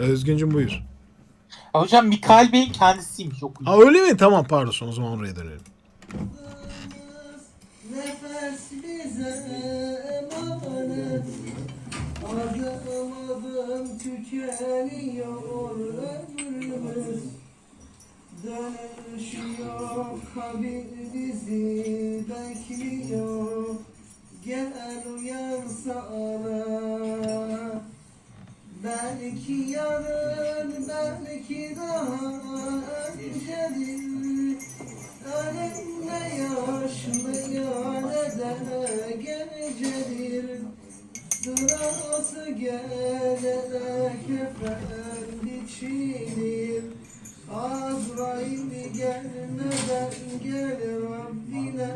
Özgüncüm buyur. Ya hocam Mikail Bey'in kendisiymiş okuyun. Ha öyle mi? Tamam pardon o zaman oraya dönelim. Nefes bize emanet Adım adım tükeniyor ömrümüz Dönüş yok kabir bizi bekliyor Gel uyansa ana Belki yarın belki daha öncedir Ölüm ne yaşlıya ne de gecedir Sırası gelene kefen biçilir Azrail gelmeden gel Rabbine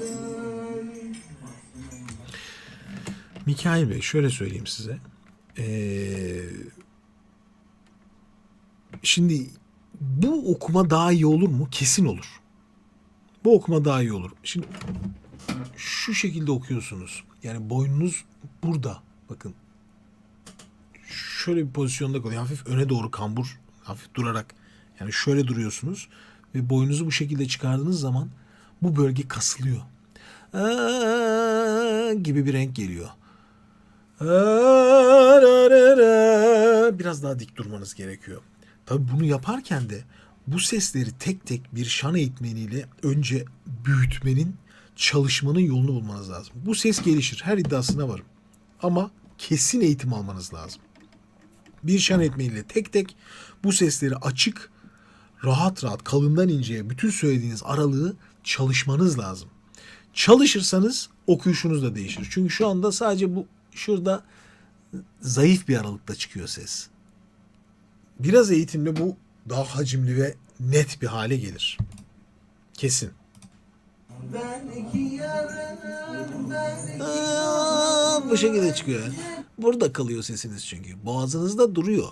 dön Mikail Bey şöyle söyleyeyim size. Ee, şimdi bu okuma daha iyi olur mu? Kesin olur. Bu okuma daha iyi olur. Şimdi şu şekilde okuyorsunuz. Yani boynunuz burada. Bakın. Şöyle bir pozisyonda kalıyor. Hafif öne doğru kambur. Hafif durarak. Yani şöyle duruyorsunuz. Ve boynunuzu bu şekilde çıkardığınız zaman bu bölge kasılıyor. Aa, gibi bir renk geliyor. Biraz daha dik durmanız gerekiyor. Tabii bunu yaparken de bu sesleri tek tek bir şan eğitmeniyle önce büyütmenin, çalışmanın yolunu bulmanız lazım. Bu ses gelişir. Her iddiasına varım. Ama kesin eğitim almanız lazım. Bir şan eğitmeniyle tek tek bu sesleri açık, rahat rahat, kalından inceye bütün söylediğiniz aralığı çalışmanız lazım. Çalışırsanız okuyuşunuz da değişir. Çünkü şu anda sadece bu şurada zayıf bir aralıkta çıkıyor ses. Biraz eğitimle bu daha hacimli ve net bir hale gelir. Kesin. Aa, bu şekilde çıkıyor. Burada kalıyor sesiniz çünkü. Boğazınızda duruyor.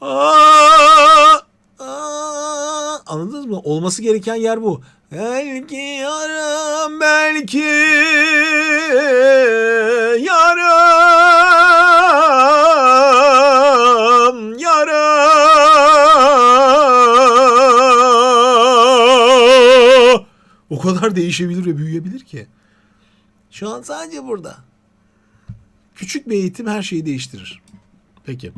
Aa, aa, anladınız mı? Olması gereken yer bu. Belki yarın belki o kadar değişebilir ve büyüyebilir ki. Şu an sadece burada. Küçük bir eğitim her şeyi değiştirir. Peki.